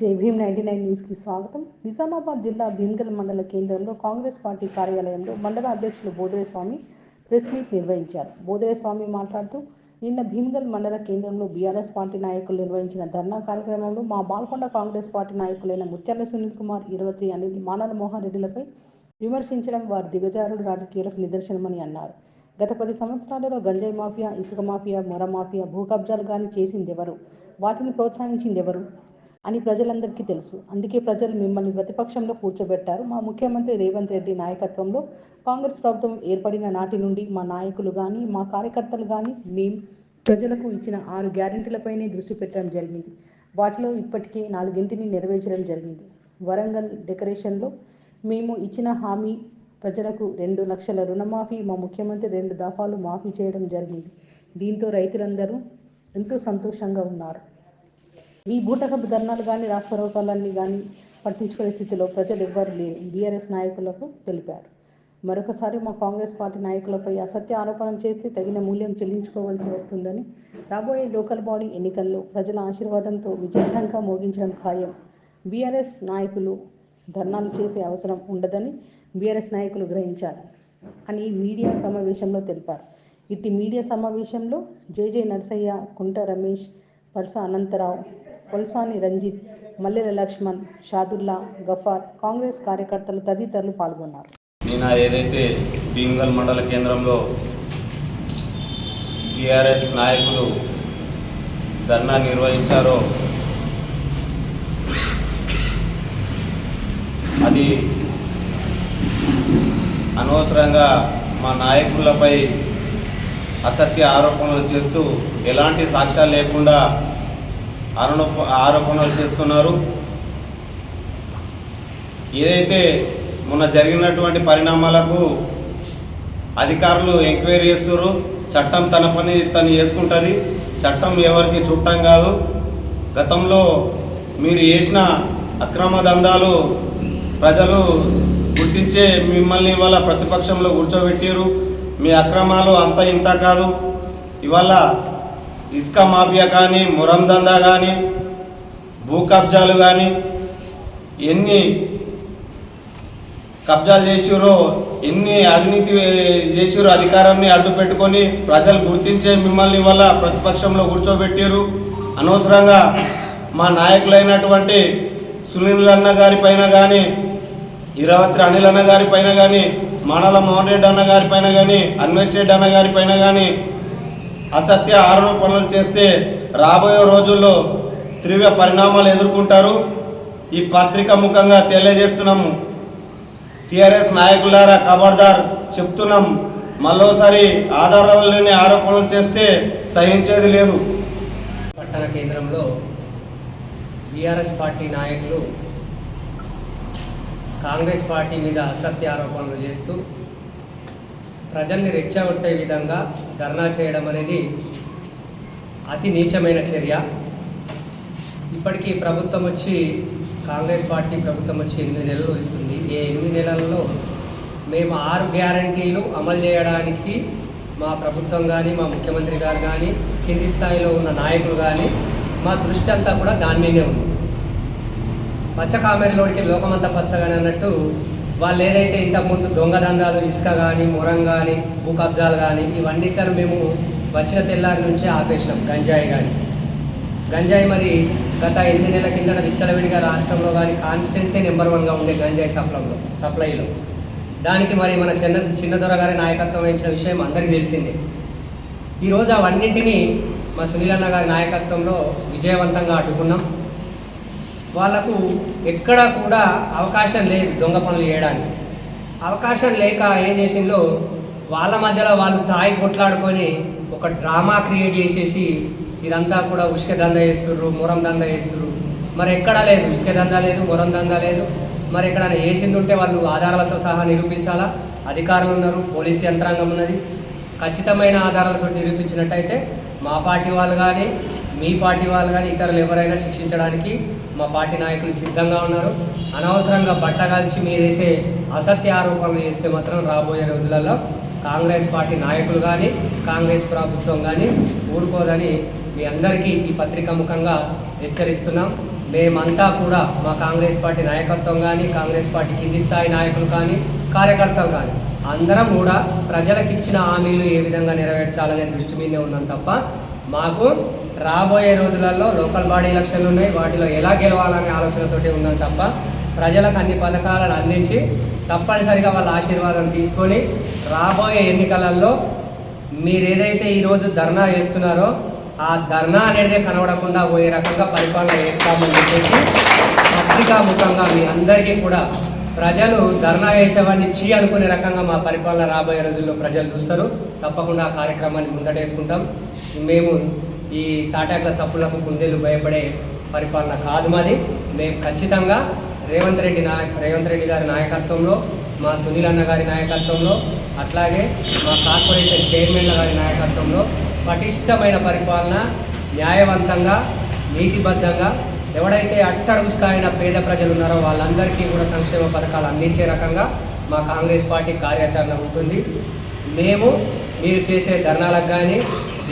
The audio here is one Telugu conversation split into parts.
జై భీమ్ నైన్టీ నైన్ న్యూస్కి స్వాగతం. నిజామాబాద్ జిల్లా భీమ్గల్ మండల కేంద్రంలో కాంగ్రెస్ పార్టీ కార్యాలయంలో మండల అధ్యక్షులు బోదరేస్వామి ప్రెస్ మీట్ నిర్వహించారు. బోదరేస్వామి మాట్లాడుతూ నిన్న భీమ్గల్ మండల కేంద్రంలో బీఆర్ఎస్ పార్టీ నాయకులు నిర్వహించిన ధర్నా కార్యక్రమంలో మా బాల్కొండ కాంగ్రెస్ పార్టీ నాయకులైన ముత్యాల సునీల్ కుమార్ ఇరవతి అనిల్ మానల మోహన్ రెడ్డిలపై విమర్శించడం వారి దిగజారుడు రాజకీయాలకు నిదర్శనమని అన్నారు. గత పది సంవత్సరాలలో గంజాయి మాఫియా ఇసుక మాఫియా మొర మాఫియా భూ కబ్జాలు కానీ చేసిందెవరు? వాటిని ప్రోత్సహించిందెవరు? అని ప్రజలందరికీ తెలుసు. అందుకే ప్రజలు మిమ్మల్ని ప్రతిపక్షంలో కూర్చోబెట్టారు. మా ముఖ్యమంత్రి రేవంత్ రెడ్డి నాయకత్వంలో కాంగ్రెస్ ప్రభుత్వం ఏర్పడిన నాటి నుండి మా నాయకులు కానీ మా కార్యకర్తలు కానీ మేం ప్రజలకు ఇచ్చిన ఆరు గ్యారెంటీలపైనే దృష్టి పెట్టడం జరిగింది. వాటిలో ఇప్పటికే నాలుగింటిని నెరవేర్చడం జరిగింది. వరంగల్ డెకరేషన్లో మేము ఇచ్చిన హామీ ప్రజలకు రెండు లక్షల రుణమాఫీ మా ముఖ్యమంత్రి రెండు దఫాలు మాఫీ చేయడం జరిగింది. దీంతో రైతులందరూ ఎంతో సంతోషంగా ఉన్నారు. ఈ బూటకపు ధర్నాలు కానీ రాష్ట్రోకాలన్నీ కానీ పట్టించుకునే స్థితిలో ప్రజలు ఎవ్వరు లేరు బీఆర్ఎస్ నాయకులకు తెలిపారు. మరొకసారి మా కాంగ్రెస్ పార్టీ నాయకులపై అసత్య ఆరోపణలు చేస్తే తగిన మూల్యం చెల్లించుకోవాల్సి వస్తుందని రాబోయే లోకల్ బాడీ ఎన్నికల్లో ప్రజల ఆశీర్వాదంతో విజయవంతంగా మోగించడం ఖాయం. బీఆర్ఎస్ నాయకులు ధర్నాలు చేసే అవసరం ఉండదని బీఆర్ఎస్ నాయకులు గ్రహించారు అని మీడియా సమావేశంలో తెలిపారు. ఇట్టి మీడియా సమావేశంలో జేజే నరసయ్య కుంట రమేష్ పర్స అనంతరావు కొల్సాని రంజిత్ మల్లెల లక్ష్మణ్ షాదుల్లా గఫార్ కాంగ్రెస్ కార్యకర్తలు తదితరులు పాల్గొన్నారు. నిన్న ఏదైతే భీమగల్ మండల కేంద్రంలో టీఆర్ఎస్ నాయకులు ధర్నా నిర్వహించారో అది అనవసరంగా మా నాయకులపై అసత్య ఆరోపణలు చేస్తూ ఎలాంటి సాక్ష్యాలు లేకుండా ఆరోప ఆరోపణలు చేస్తున్నారు. ఏదైతే మొన్న జరిగినటువంటి పరిణామాలకు అధికారులు ఎంక్వైరీ చేస్తున్నారు చట్టం తన పని తను చేసుకుంటుంది చట్టం ఎవరికి చుట్టం కాదు. గతంలో మీరు చేసిన అక్రమ దందాలు ప్రజలు గుర్తించే మిమ్మల్ని ఇవాళ ప్రతిపక్షంలో కూర్చోబెట్టారు మీ అక్రమాలు అంత ఇంత కాదు. ఇవాళ ఇసుక మాఫియా కానీ మురం దందా కానీ భూ కబ్జాలు కానీ ఎన్ని కబ్జాలు చేసిరో ఎన్ని అవినీతి చేసిరో అధికారాన్ని అడ్డు పెట్టుకొని ప్రజలు గుర్తించే మిమ్మల్ని వల్ల ప్రతిపక్షంలో కూర్చోబెట్టారు అనవసరంగా మా నాయకులైనటువంటి సునీల్ అన్న గారి పైన కానీ ఇరవత్రి అనిల్ అన్న గారి పైన కానీ మానల మోహన్ రెడ్డి అన్న గారి పైన కానీ అన్వేష్ రెడ్డి అన్న గారి పైన కానీ అసత్య ఆరోపణలు చేస్తే రాబోయే రోజుల్లో తీవ్ర పరిణామాలు ఎదుర్కొంటారు. ఈ పత్రిక ముఖంగా తెలియజేస్తున్నాము. టీఆర్ఎస్ నాయకులారా ఖబర్దార్ చెప్తున్నాం. మరోసారి ఆధారాలు లేని ఆరోపణలు చేస్తే సహించేది లేదు. పట్టణ కేంద్రంలో బీఆర్ఎస్ పార్టీ నాయకులు కాంగ్రెస్ పార్టీ మీద అసత్య ఆరోపణలు చేస్తూ ప్రజల్ని రెచ్చగొట్టే విధంగా ధర్నా చేయడం అనేది అతి నీచమైన చర్య. ఇప్పటికీ ప్రభుత్వం వచ్చి కాంగ్రెస్ పార్టీ ప్రభుత్వం వచ్చి ఎనిమిది నెలలు అవుతుంది. ఈ ఎనిమిది నెలల్లో మేము ఆరు గ్యారంటీలు అమలు చేయడానికి మా ప్రభుత్వం కానీ మా ముఖ్యమంత్రి గారు కానీ కింది స్థాయిలో ఉన్న నాయకులు కానీ మా దృష్టి అంతా కూడా దాని మీదే ఉంది. పచ్చ కామెరీలోడికి లోకమంతా పచ్చగాని అన్నట్టు వాళ్ళు ఏదైతే ఇంతకుముందు దొంగదందాలు ఇసుక కానీ మొరం కానీ భూ కబ్జాలు కానీ ఇవన్నిట్లను మేము వచ్చిన తెల్లారి నుంచే ఆపేసినాం గంజాయి కానీ గంజాయి మరి గత ఎనిమిది నెలల కింద విచ్చలవిడిగా రాష్ట్రంలో కానీ కాన్స్టెన్సీ నెంబర్ వన్గా ఉండే గంజాయి సప్లైలో సప్లైలో. దానికి మరి మన చిన్న చిన్నదొర గారి నాయకత్వం వహించిన విషయం అందరికీ తెలిసిందే. ఈరోజు అవన్నింటినీ మా సునీల్ అన్న గారి నాయకత్వంలో విజయవంతంగా అడ్డుకున్నాం. వాళ్ళకు ఎక్కడా కూడా అవకాశం లేదు దొంగ పనులు చేయడానికి. అవకాశం లేక ఏం చేసిందో వాళ్ళ మధ్యలో వాళ్ళు తాయి కొట్లాడుకొని ఒక డ్రామా క్రియేట్ చేసేసి ఇదంతా కూడా ఉసుక దందా చేస్తుర్రు మురం దందా చేస్తుర్రు. మరి ఎక్కడా లేదు ఉసుక దందా లేదు మురం దందా లేదు. మరి ఎక్కడైనా వేసింది ఉంటే వాళ్ళు ఆధారాలతో సహా నిరూపించాలా? అధికారులు ఉన్నారు పోలీసు యంత్రాంగం ఉన్నది. ఖచ్చితమైన ఆధారాలతో నిరూపించినట్టయితే మా పార్టీ వాళ్ళు కానీ మీ పార్టీ వాళ్ళు కానీ ఇతరులు ఎవరైనా శిక్షించడానికి మా పార్టీ నాయకులు సిద్ధంగా ఉన్నారు. అనవసరంగా బట్టగాల్చి మీరేసే అసత్య ఆరోపణలు చేస్తే మాత్రం రాబోయే రోజులలో కాంగ్రెస్ పార్టీ నాయకులు కానీ కాంగ్రెస్ ప్రభుత్వం కానీ ఊరుకోదని మీ అందరికీ ఈ పత్రిక ముఖంగా హెచ్చరిస్తున్నాం. మేమంతా కూడా మా కాంగ్రెస్ పార్టీ నాయకత్వం కానీ కాంగ్రెస్ పార్టీ కింది స్థాయి నాయకులు కానీ కార్యకర్తలు కానీ అందరం కూడా ప్రజలకు ఇచ్చిన హామీలు ఏ విధంగా నెరవేర్చాలనే దృష్టి మీదే ఉన్నాం తప్ప మాకు రాబోయే రోజులలో లోకల్ బాడీ ఎలక్షన్లు ఉన్నాయి. వాటిలో ఎలా గెలవాలనే ఆలోచనతోటి ఉందని తప్ప ప్రజలకు అన్ని పథకాలను అందించి తప్పనిసరిగా వాళ్ళ ఆశీర్వాదం తీసుకొని రాబోయే ఎన్నికలలో మీరు ఏదైతే ఈరోజు ధర్నా చేస్తున్నారో ఆ ధర్నా అనేది కనబడకుండా పోయే రకంగా పరిపాలన చేస్తామని చెప్పేసి పత్రికాముఖంగా మీ అందరికీ కూడా ప్రజలు ధర్నా చేసేవాడిని చీ అనుకునే రకంగా మా పరిపాలన రాబోయే రోజుల్లో ప్రజలు చూస్తారు. తప్పకుండా ఆ కార్యక్రమాన్ని ముందటేసుకుంటాం. మేము ఈ తాటాకుల చప్పులకు కుందేలు భయపడే పరిపాలన కాదు మాది. మేము ఖచ్చితంగా రేవంత్ రెడ్డి నాయ రేవంత్ రెడ్డి గారి నాయకత్వంలో మా సునీల్ అన్న గారి నాయకత్వంలో అట్లాగే మా కార్పొరేషన్ చైర్మన్ల గారి నాయకత్వంలో పటిష్టమైన పరిపాలన న్యాయవంతంగా నీతిబద్ధంగా ఎవడైతే అట్టడుగు స్థాయిన పేద ప్రజలు ఉన్నారో వాళ్ళందరికీ కూడా సంక్షేమ పథకాలు అందించే రకంగా మా కాంగ్రెస్ పార్టీ కార్యాచరణ ఉంటుంది. మేము మీరు చేసే ధర్నాలకు కానీ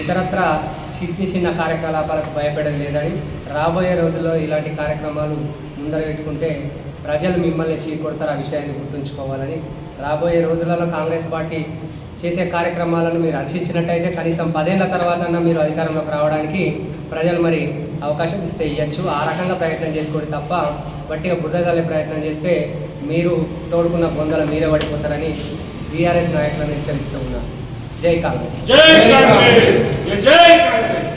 ఇతరత్ర చిన్న చిన్న కార్యకలాపాలకు భయపడడం లేదని రాబోయే రోజుల్లో ఇలాంటి కార్యక్రమాలు ముందర పెట్టుకుంటే ప్రజలు మిమ్మల్ని చీకొడతారు ఆ విషయాన్ని గుర్తుంచుకోవాలని రాబోయే రోజులలో కాంగ్రెస్ పార్టీ చేసే కార్యక్రమాలను మీరు హర్షించినట్టయితే కనీసం పదేళ్ళ తర్వాత మీరు అధికారంలోకి రావడానికి ప్రజలు మరి అవకాశం ఇస్తే ఇవ్వచ్చు ఆ రకంగా ప్రయత్నం చేసుకోండి తప్ప బట్టిగా బుద్ధ తల్లే ప్రయత్నం చేస్తే మీరు తోడుకున్న బొందల మీరే పడిపోతారని బీఆర్ఎస్ నాయకులను హెచ్చరిస్తూ ఉన్నారు. జై జై కాంగ్రెస్. జై కాంగ్రెస్.